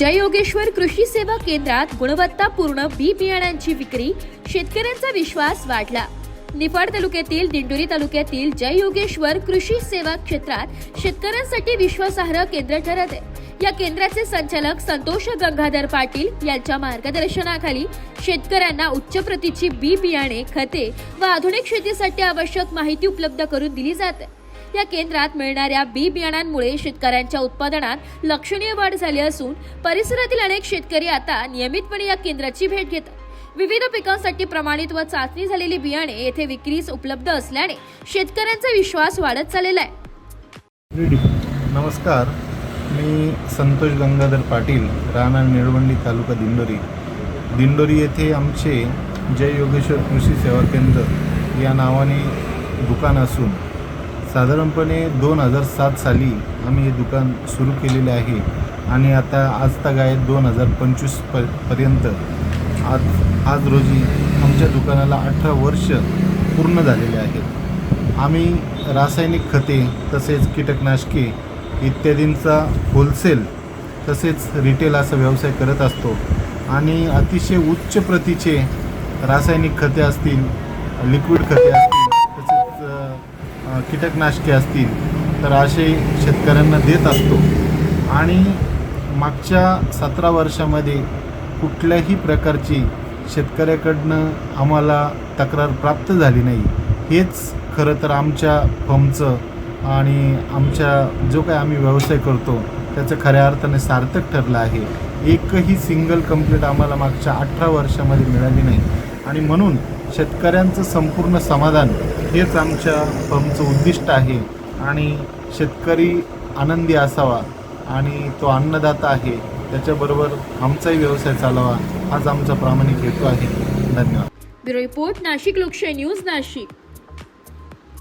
जय योगेश्वर कृषी सेवा केंद्रात गुणवत्तापूर्ण बी बियाण्यांची विक्री शेतकऱ्यांचा विश्वास वाढला. निफाड तालुक्यातील दिंडोरी तालुक्यातील जय योगेश्वर कृषी सेवा क्षेत्रात शेतकऱ्यांसाठी विश्वासार्ह केंद्र ठरत आहे. या केंद्राचे संचालक संतोष गंगाधर पाटील यांच्या मार्गदर्शनाखाली शेतकऱ्यांना उच्च प्रतीची बी बियाणे खते व आधुनिक शेतीसाठी आवश्यक माहिती उपलब्ध करून दिली जाते. या केंद्रात मिळणाऱ्या बी बियाणांमुळे शेतकऱ्यांच्या उत्पादनात लक्षणीय वाढ झाली असून परिसरातील अनेक शेतकरी आता नियमितपणे या केंद्राची भेट घेतात विविध पिकांसाठी प्रमाणित व चाचणी झालेली बियाणे येथे विक्रीस उपलब्ध असल्याने शेतकऱ्यांचा विश्वास वाढत चाललेला आहे. नमस्कार. मी संतोष गंगाधर पाटील राहणार निळवंडी तालुका दिंडोरी. दिंडोरी येथे आमचे जय योगेश्वर कृषी सेवा केंद्र या नावाने दुकान असून साधारणपणे दोन हजार सात साली आम्ही हे दुकान सुरू केलेले आहे आणि आता आज तगायत दोन हजार पंचवीस प पर्यंत. आज आज रोजी आमच्या दुकानाला अठरा वर्ष पूर्ण झालेले आहेत. आम्ही रासायनिक खते तसेच कीटकनाशके इत्यादींचा होलसेल तसेच रिटेल असा व्यवसाय करत असतो आणि अतिशय उच्च प्रतीचे रासायनिक खते असतील लिक्विड खते असतील कीटकनाशके असतील तर असे शेतकऱ्यांना देत असतो. आणि मागच्या सतरा वर्षामध्ये कुठल्याही प्रकारची शेतकऱ्याकडनं आम्हाला तक्रार प्राप्त झाली नाही. हेच खरं तर आमच्या फर्मचं आणि आमच्या जो काय आम्ही व्यवसाय करतो त्याचं खऱ्या अर्थाने सार्थक ठरलं आहे. एकही सिंगल कंप्लेंट आम्हाला मागच्या अठरा वर्षामध्ये मिळाली नाही. आणि म्हणून शेतकऱ्यांचं संपूर्ण समाधान हेच आमच्या फर्मचं उद्दिष्ट आहे. आणि शेतकरी आनंदी असावा आणि तो अन्नदाता आहे त्याच्याबरोबर आमचाही व्यवसाय चालावा हाच आमचा प्रामाणिक हेतू आहे. धन्यवाद. ब्युरो रिपोर्ट नाशिक लोकशाही न्यूज नाशिक.